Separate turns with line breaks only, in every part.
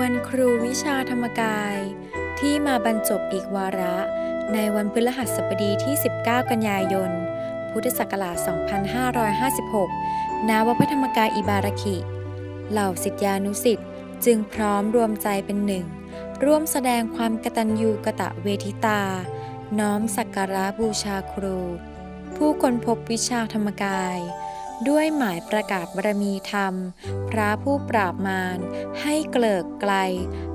วันครูวิชาธรรมกาย ที่มาบรรจบอีกวาระ ในวันพฤหัสบดีที่ 19 กันยายน พุทธศักราช 2556 ณ วัดพระธรรมกายอิบาราคิ เหล่าสิทธิานุสิทธิ์จึงพร้อมรวมใจเป็นหนึ่ง ร่วมแสดงความกตัญญูกะตะเวทิตา น้อมสักการะบูชาครู ผู้คนพบวิชาธรรมกาย ด้วยหมายประกาศบารมีธรรม พระผู้ปราบมารให้เกลิกไกล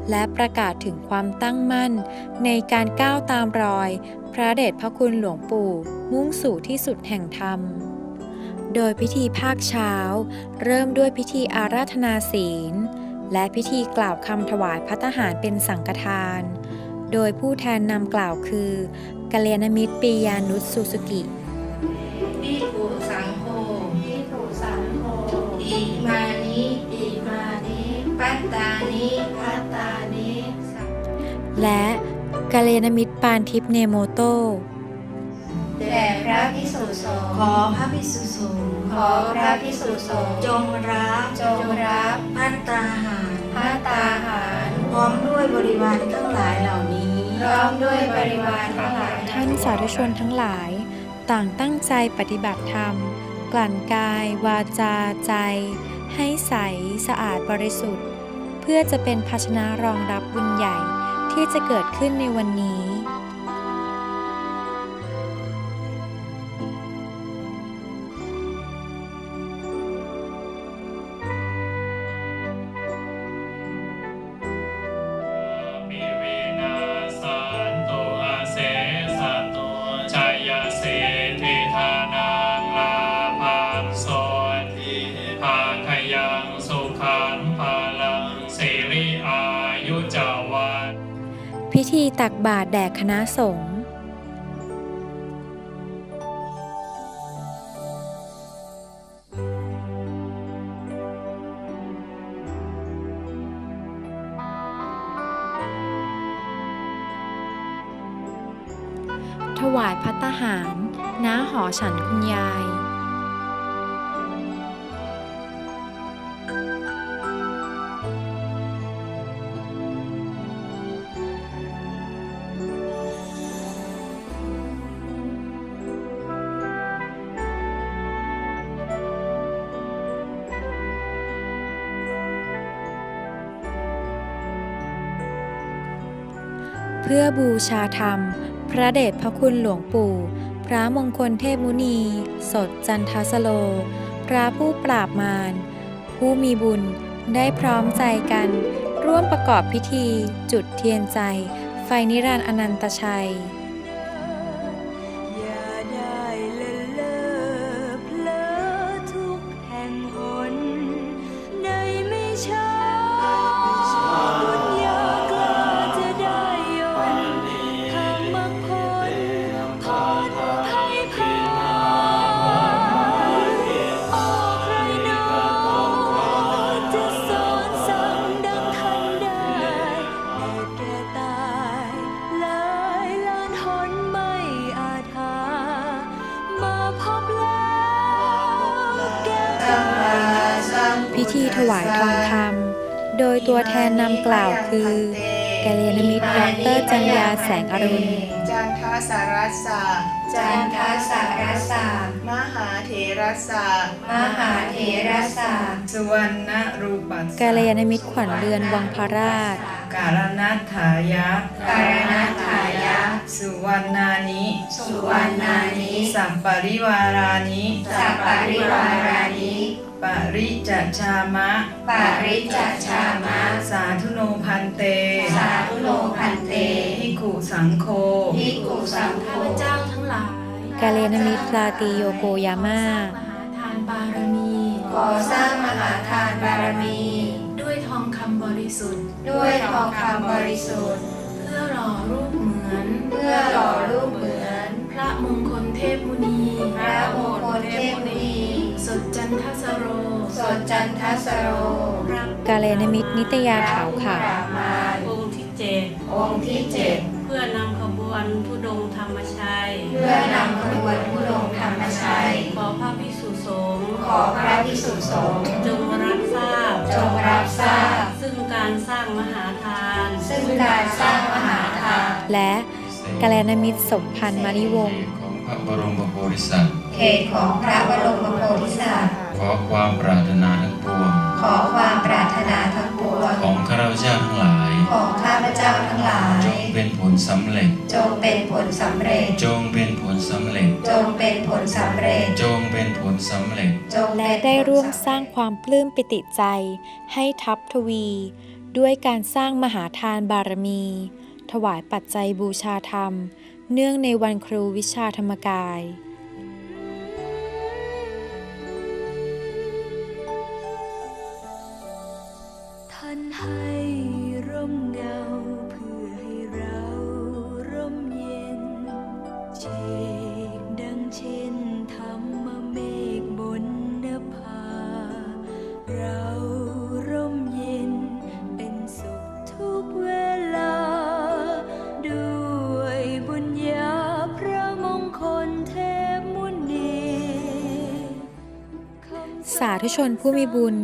และประกาศถึงความตั้งมั่น ในการก้าวตามรอย พระเดชพระคุณหลวงปู่มุ่งสู่ที่สุดแห่งธรรม โดยพิธีภาคเช้า เริ่มด้วยพิธีอาราธนาศีล และพิธีกล่าวคำถวายพัตตาหารเป็นสังฆทาน โดยผู้แทนนำกล่าวคือกัลยาณมิตรปียานุชสุสุกิ และกัลยาณมิตรปานทิพย์เนโมโต
แด่พระพิสุสงฆ์
ขอพระภิกษุสงฆ์
ขอพระพิสุสงฆ์
จงรับ
จงรับ
พัตตาหาร
พัตตาหาร
พร้อมด้วยบริวารทั้งหลายเหล่านี้
พร้อมด้วยบริวารทั้งหลาย
ท่านสาธุชนทั้งหลาย ต่างตั้งใจปฏิบัติธรรม กลั่นกายวาจาใจ ให้ใสสะอาดบริสุทธิ์ เพื่อจะเป็นภาชนะรองรับบุญใหญ่ ที่จะเกิดขึ้นในวันนี้
ปิวินาสันตุอาเสสะตุชัยเสทิธานังสุขังภาลังสิริอายุจา
พิธีตักบาตรแด่คณะสงฆ์ถวายพัตตาหาร ณ หอฉันคุณยาย เพื่อบูชาธรรม พระเดชพระคุณหลวงปู่ พระมงคลเทพมุนี สดจันทสโล พระผู้ปราบมาร ผู้มีบุญได้พร้อมใจกัน ร่วมประกอบพิธี จุดเทียนใจ ไฟนิรันดร์อนันตชัย
พิ
ธีถวายทองคำโดยตัวแทนนำกล่าวคือกัลยาณมิตรดรจัญญาแสงอรุณ
จันทสารัสสะ
จันทสารสาม
หาเถรัสสะ
มหาเถรสา
สุวรรณรูปัสสะ
กัลยาณมิตรขวัญเรือนวังพราช
การนัตถายะ
การนัตถายะ
สุวรรณานิ
สุวรรณานิ
สัปปริวารานิ
สัพปริวารานิ
ปริจจามะ
ปาริจจชามะ
สาธุโนพันเต
สาธุโนพันเต
ภิกขุสังโฆ
ภิกขุสังโฆ
ข้าพเจ้าทั้งหลาย
กัลยาณมิตรราตรีโยโกยาม่า
มหาทานบารมี
ขอสร้างมหาทานบารมี
ด้วยทองคำบริสุทธิ์
ด้วยทองคำบริสุทธิ์
เพื่อหล่อรูปเหมือน
เพื่อหล่อรูปเหมือน
พระมงคลเทพมุนี จันทสโรพระ
กัลยาณมิตรนิตยาขาวขาว
พระผู้ปรบมาร
องค์ที่เจ็ด
องค์ที่เจ็ด
เพื่อนำขบวนทุดงค์ธรรมชัย
เพื่อนำขบวนผู้ลงธรรมชัย
ขอพระพิสุสงฆ์
ขอพระพิสุสงฆ์
จงรับทราบ
จงรับทราบ
ซึ่งการการสร้างมหาทาน
ซึ่งการสร้างมหาทาน
และกัลยาณมิตรสมพันธ์มาริวงศ์
ของพระบรมโพธิสัตว์
เขตของพระบรมโพธิสัตว์
ขอความปรารถนาทั้งปวง
ขอความปรารถนาทั้งปวง
ของข้าพเจ้าทั้งหลาย
ของข้าพเจ้าทั้งหลาย
จงเป็นผลสำเร็จ
จงเป็นผลสำเร็จ
จงเป็นผลสำเร็จ
จงเป็นผลสำเร็จ
จงเป็นผลสำเร็จ
จง
และ
เป็นผล
ได้ร่วม
สำเจ
สร้างความปลื้มปิติใจ ให้ทัพทวี ด้วยการสร้างมหาทานบารมี ถวายปัจจัยบูชาธรรม เนื่องในวันครูวิชา
ธรรมกาย
สาธุชนผู้มีบุญ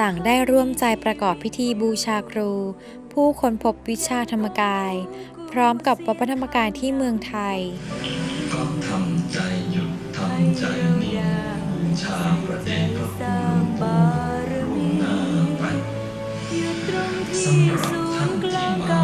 ต่างได้ร่วมใจประกอบพิธีบูชาครู ผู้ค้นพบวิชาธรรมกาย พร้อมกับวัดพระธรรมกายที่เมืองไทย
ก็ทำใจหยุดทำใจนิ่งบูชาประเดชพระคุณหลวงปู่หน้าไป
อยู่ตรงที่ศูนย์กลา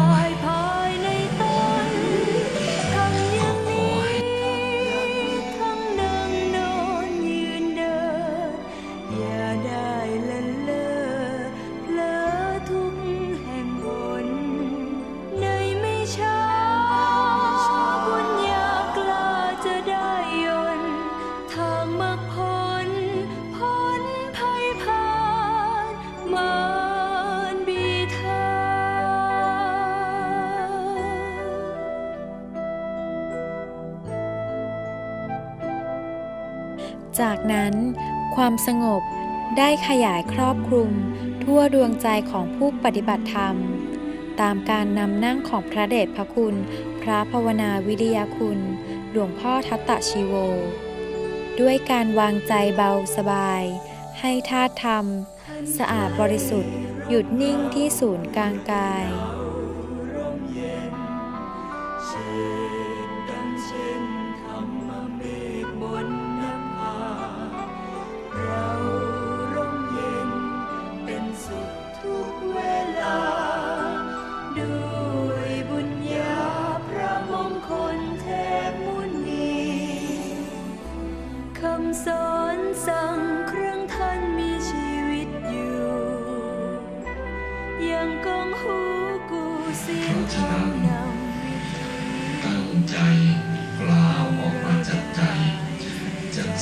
จา
กนั้นความสงบได้ขยายครอบคลุมทั่วดวงใจของผู้ปฏิบัติธรรม ตามการนำนั่งของพระเดชพระคุณ พระภาวนาวิริยคุณ หลวงพ่อทัตตะชีโว ด้วยการวางใจเบาสบาย ให้ธาตุธรรม สะอาดบริสุทธิ์ หยุดนิ่งที่ศูนย์กลางกาย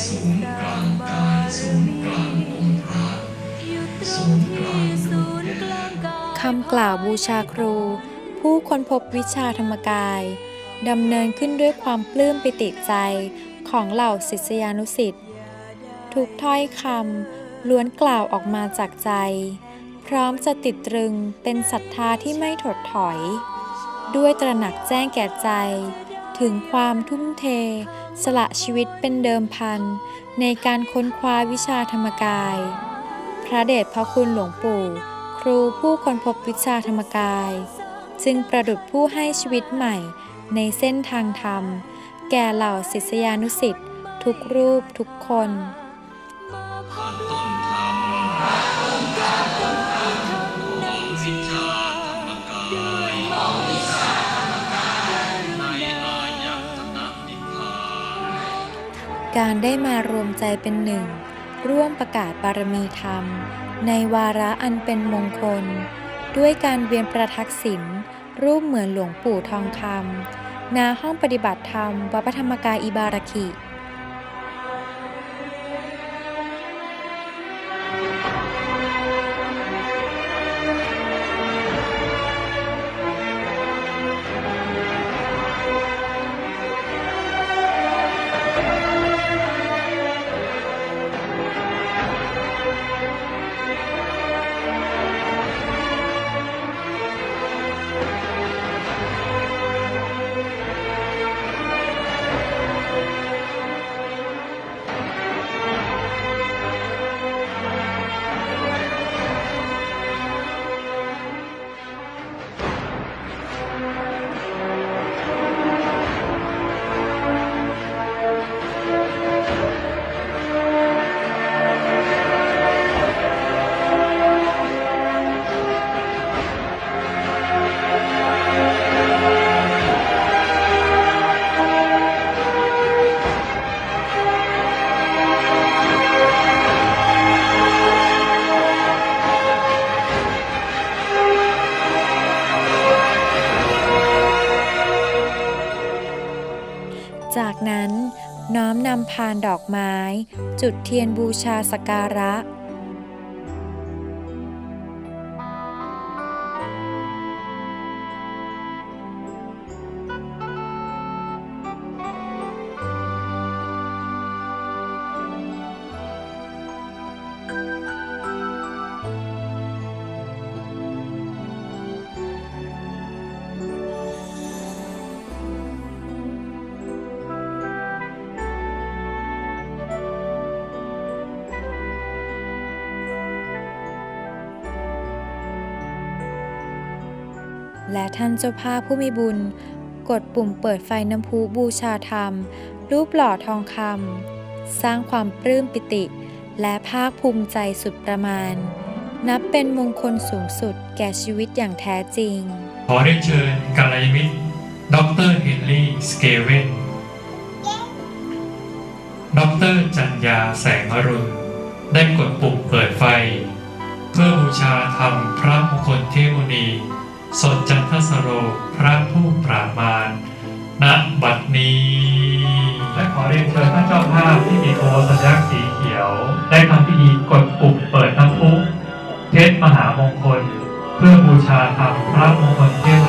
ศูนย์กลางกายศูนย์กลางองค์พระ
อยู่ตรงที่ศูนย์กลางกาย
คำกล่าวบูชาครู ผู้ค้นพบวิชาธรรมกายดำเนินขึ้นด้วยความปลื้มปิติใจของเหล่าศิษยานุสิษย์ทุกถ้อยคำล้วนกล่าวออกมาจากใจ พร้อมจะติดตรึงเป็นศรัทธาที่ไม่ถดถอย ด้วยตระหนักแจ้งแก่ใจ ถึงความทุ่มเท สละชีวิตเป็นเดิมพัน ในการค้นคว้าวิชาธรรมกาย พระเดชพระคุณหลวงปู่ ครูผู้ค้นพบวิชาธรรมกาย จึงประดุจผู้ให้ชีวิตใหม่ในเส้นทางธรรม แก่เหล่าศิษยานุสิษย์ทุกรูปทุกคน
กา
รได้มารวมใจเป็นหนึ่ง ร่วมประกาศบารมีธรรม ในวาระอันเป็นมงคล ด้วยการเวียนประทักษิณรูปเหมือนหลวงปู่ทองคำณห้องปฏิบัติธรรมวัดพระธรรมกายอิบาราคิ จากนั้นน้อมนำพานดอกไม้ จุดเทียนบูชาสการะ และท่านเจ้าภาพผู้มีบุญ กดปุ่มเปิดไฟน้ำพุบูชาธรรม รูปหล่อทองคำสร้างความปลื้มปิติ และภาคภูมิใจสุดประมาณ นับเป็นมงคลสูงสุดแก่ชีวิตอย่างแท้จริง
ขอเรียนเชิญกัลยาณมิตรดรเฮนรี่สเกเวนดรจัญญาแสงอรุณ ได้กดปุ่มเปิดไฟ เพื่อบูชาธรรมพระมงคลเทพมุนี สดจันทสโรพระผู้ปราบมารณบัดนี้ และขอเรียนเชิญท่านเจ้าภาพที่มีโอสัญลักษณ์สีเขียว ได้ทำพิธีกดปุ่มเปิดน้ำพุเทศมหามงคล เพื่อบูชาธรรมพระมงคลเทพ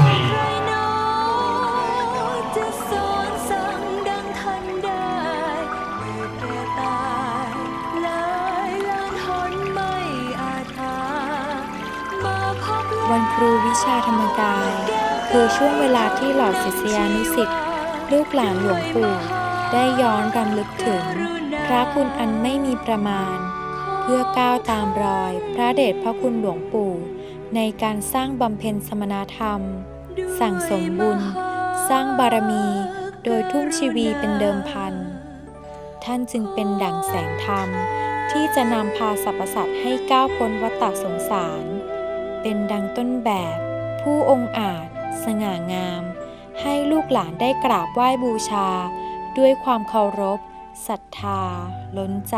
วันครูวิชาธรรมกาย คือช่วงเวลาที่เหล่าศิษยานุสิษย์ลูกหลานหลวงปู่ได้ย้อนรำลึกถึง พระคุณอันไม่มีประมาณ เพื่อก้าวตามรอย พระเดชพระคุณหลวงปู่ ในการสร้างบำเพ็ญสมณธรรม สั่งสมบุญ สร้างบารมี โดยทุ่มชีวีเป็นเดิมพัน ท่านจึงเป็นดั่งแสงธรรม ที่จะนำพาสรรพสัตว์ให้ก้าวพ้นวัฏสงสาร เป็นดังต้นแบบ ผู้องค์อาจ สง่างาม ให้ลูกหลานได้กราบไหว้บูชา ด้วยความเคารพศรัทธา ล้นใจ